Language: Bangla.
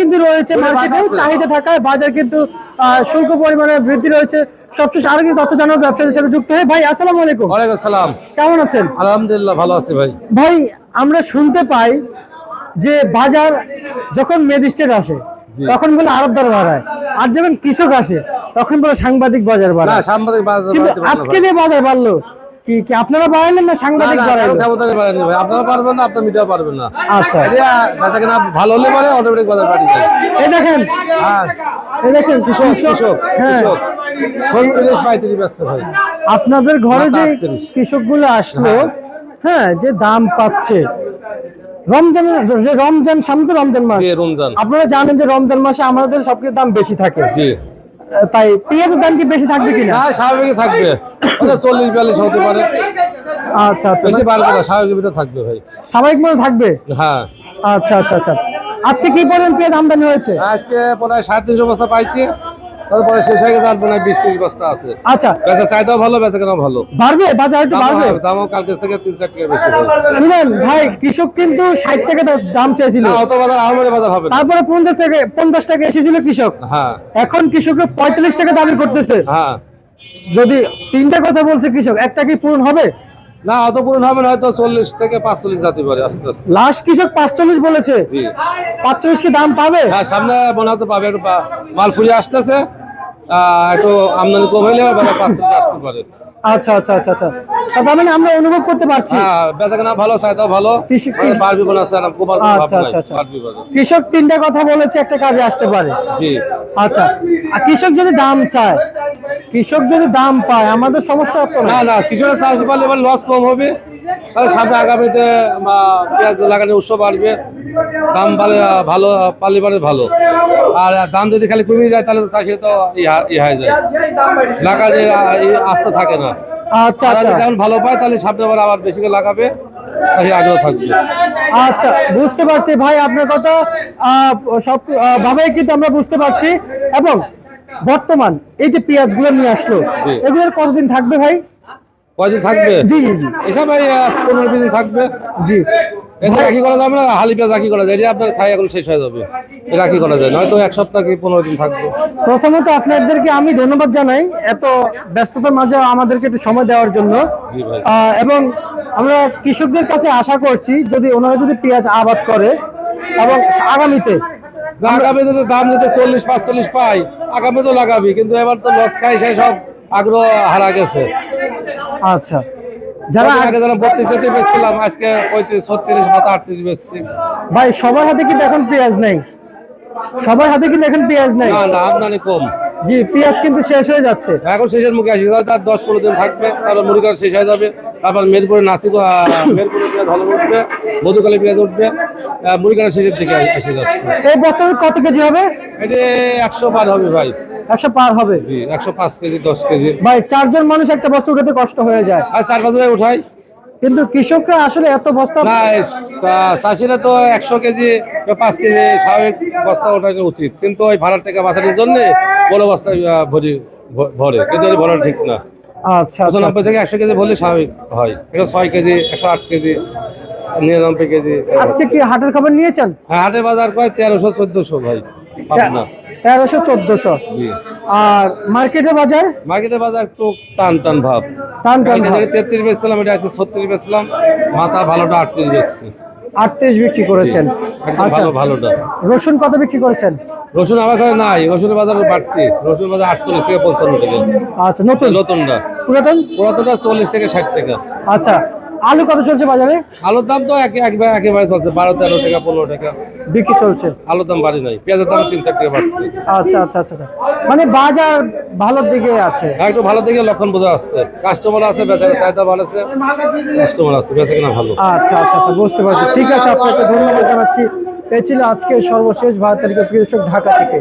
কিন্তু রয়েছে মার্কেটে চাহিদা থাকায় বাজার কিন্তু শুল্ক পরিমাণে বৃদ্ধি রয়েছে। সবশেষ আরও কিছু তথ্য জানার ব্যবসায়ীদের সাথে যুক্ত হয়ে। ভাই আসসালামু আলাইকুম। ওয়ালাইকুম আসসালাম। কেমন আছেন? আলহামদুলিল্লাহ ভালো আছি ভাই। ভাই আমরা শুনতে পাই যে বাজার যখন ম্যাজিস্ট্রেট আসে তখন বলে আরবদার বাড়ায়। আর যখন কৃষক আসে তখন বলে সাংবাদিক বাজার বাড়ায়। সাংবাদিক বাজার আজকে যে বাজার বাড়লো কি কি আপনারা বাড়ালেন না সাংবাদিক ভাই। আপনারা পারবেন না আপনার মিডিয়া পারবেন না। আচ্ছা। এটা কেনা ভালো হলে পরে অটোমেটিক বাজার বাড়ি যায়। এই দেখেন। হ্যাঁ। এই দেখেন কৃষক কৃষক। হ্যাঁ। কৃষক। সত্তিরিশ পঁয়ত্রিশ ব্যস্ত ভাই। আপনাদের ঘরে যে মাথা 38 কৃষকগুলো আসলো হ্যাঁ। যে দাম পাচ্ছে। রমজান যে রমজান সামনে রমজান মাস। রমজান। আপনারা জানেন যে রমজান মাসে আমাদের সবকিছুর দাম বেশি থাকে। জি। তাই পেঁয়াজের দাম কি বেশি থাকবে কিনা? না স্বাভাবিকই থাকবে। চল্লিশ বিয়াল্লিশ হতে পারে। আচ্ছা আচ্ছা। বেশি না স্বাভাবিক থাকবে ভাই। স্বাভাবিক মতো থাকবে? হ্যাঁ। আচ্ছা আচ্ছা আচ্ছা। আজকে কি পরিমাণ পেঁয়াজ আমদানি হয়েছে? আজকে প্রায় সাড়ে তিনশো বস্তা পাইছি। তারপরে শেষ হয়ে গেছে আর প্রায় বিশ তিরিশ বস্তা আছে। আচ্ছা। বেচা ভালো বেচা কেনাও ভালো। বাড়বে? বাজার একটু বাড়বে? দামও কালকে থেকে তিন চার টাকা বেশি শুনেন ভাই কৃষক কিন্তু ষাট টাকা দাম চেয়েছিল। অত বাজার আহমের বাজার হবে তারপরে পঞ্চাশ থেকে পঞ্চাশ টাকা এসেছিল কৃষক। হ্যাঁ। এখন কৃষকরা পঁয়তাল্লিশ টাকা দাবি করতেছে। হ্যাঁ। যদি তিনটা কথা বলছে কৃষক একটা কি পূরণ হবে? না অত পূরণ হবে না হয়তো চল্লিশ থেকে পাঁচচল্লিশ যেতে পারে আস্তে আস্তে। লাস্ট কৃষক পাঁচচল্লিশ বলেছে। জি। পাঁচচল্লিশ কি দাম পাবে? হ্যাঁ সামনে মনে হচ্ছে পাবে একটু মাল ফুরিয়ে আসতেছে। একটু আমদানি কম হইলে পাঁচচল্লিশ আসতে পারে। আচ্ছা আচ্ছা আচ্ছা আচ্ছা। তার মানে আমরা অনুভব করতে পারছি। হ্যাঁ ভালো আচ্ছা, আচ্ছা, আচ্ছা। কৃষক তিনটা কথা বলেছে একটা কাজে আসতে পারে। জি। আচ্ছা আর কৃষক যদি দাম চায় কৃষক যদি দাম পায় আমাদের সমস্যা তো না। না কিছু চাষ পারলে এবার লস কম হবে। তাহলে সামনে আগামীতে বা, পেঁয়াজ লাগানোর উৎসব বাড়বে দাম পালে ভালো পালে পারে ভালো। আর দাম যদি খালি কমে যায় তাহলে তো চাষির তো ইহা হয়ে যায়। আহ, আস্থা থাকে না। আচ্ছা আচ্ছা। যদি ভালো পায় তাহলে সামনে আবার আবার বেশি করে লাগাবে আগ্রহ থাকবে। আচ্ছা বুঝতে পারছি ভাই আপনার কথা। সব ভাবেই কিন্তু আমরা বুঝতে পারছি। এবং বর্তমান এই যে পেঁয়াজগুলো নিয়ে আসলো। এগুলোর কতদিন থাকবে ভাই? কয়দিন থাকবে? জি জি জি। এসব এই পনেরো বিশ দিন থাকবে। জি। এটা রাখি করা যাবে না হালি পেঁয়াজ রাখি করা যায়। এটা আপনার খাই এখন শেষ হয়ে যাবে। রাখি করা যায়। নয়তো এক সপ্তাহ কি পনেরো দিন থাকবে। প্রথমত আপনাদেরকে আমি ধন্যবাদ জানাই এত ব্যস্ততার মাঝে আমাদেরকে একটু সময় দেওয়ার জন্য। এবং আমরা কৃষকদের কাছে আশা করছি যদি ওনারা যদি পেঁয়াজ আবাদ করে এবং আগামীতে না, আগামীতে তো দাম যদি চল্লিশ পাঁচচল্লিশ পাই। আগামী তো লাগাবি কিন্তু এবার তো লস খাই সেই সব আগ্রহ হারা গেছে। আচ্ছা। যারা আগে যারা বত্রিশ তেত্রিশ বেচছিলাম আজকে পঁয়ত্রিশ ছত্রিশ বা আটত্রিশ বেচছি। ভাই সবার হাতে কিন্তু এখন পেঁয়াজ নেই। সবার হাতে কিন্তু এখন পেঁয়াজ নেই। না না আমদানি কম। জি পেঁয়াজ কিন্তু শেষ হয়ে যাচ্ছে। এখন শেষের মুখে আসি তার দশ পনেরো দিন থাকবে তারপর শেষ হয়ে যাবে তারপর মেরপুরে নাসিক মেরপুরে পেঁয়াজ ভালো উঠবে মধুকালে পেঁয়াজ উঠবে। মুড়িকালের শেষের দিকে এসে যাচ্ছে। এই বস্তাতে কত কেজি হবে? এটা একশো পার হবে ভাই। একশো পার হবে? জি একশো পাঁচ কেজি দশ কেজি। ভাই চারজন মানুষ একটা বস্তা উঠাতে কষ্ট হয়ে যায়। আর চার পাঁচ হাজার উঠাই। কিন্তু কৃষকরা আসলে এত বস্তা চাষিরা তো একশো কেজি পাঁচ কেজি স্বাভাবিক বস্তা ওঠানো উচিত। কিন্তু ওই ভাড়ার টাকা বাঁচানোর জন্য বড় বস্তায় আহ, ভরি ভরে। কিন্তু ভরা ঠিক না। আচ্ছা আচ্ছা। পঁচানব্বই থেকে একশো কেজি ভরলে স্বাভাবিক হয়। এটা ছয় কেজি একশো আট কেজি। নিরানব্বই কেজি। আজকে কি হাটের খবর নিয়েছেন? হ্যাঁ হাটে বাজার কয়? তেরোশো চোদ্দশো ভাই। পাবনা তেরোশো চোদ্দশো। আর বাজার? মার্কেটের বাজার একটু টান টান ভাব। টান টান তেত্রিশ বেচছিলাম এটা আজকে ছত্রিশ বেচলাম মাথা ভালোটা আটত্রিশ বেচছি। আটত্রিশ বিক্রি করেছেন। আচ্ছা। ভালো ভালোটা। রসুন কত বিক্রি করেছেন? রসুন আমার ঘরে নাই। রসুনের বাজার বাড়তি। রসুন বাজার আটচল্লিশ থেকে পঞ্চান্ন টাকা। আচ্ছা নতুন? নতুনটা। পুরাতন? পুরাতনটা চল্লিশ থেকে ষাট টাকা। আচ্ছা। আলু কত চলছে বাজারে? আলুর দাম তো একে- একবার একেবারে চলছে বারো তেরো টাকা পনেরো টাকা। বিক্রি চলছে? আলুর দাম বাড়ি নাই পেঁয়াজের দাম তিন চার টাকা বাড়ছে। আচ্ছা আচ্ছা আচ্ছা আচ্ছা। মানে বাজার ভালোর দিকে আছে। হ্যাঁ, একটু ভালো দিকে লক্ষণ বোঝা আসছে কাস্টমার আছে বেচারা চাহিদা ভালো আছে কাস্টমার আছে বেচা কেনা ভালো। আচ্ছা আচ্ছা আচ্ছা বুঝতে পারছি। ঠিক আছে আপনাকে ধন্যবাদ জানাচ্ছি। এই ছিল আজকের সর্বশেষ ভারতের কৃষক ঢাকা থেকে।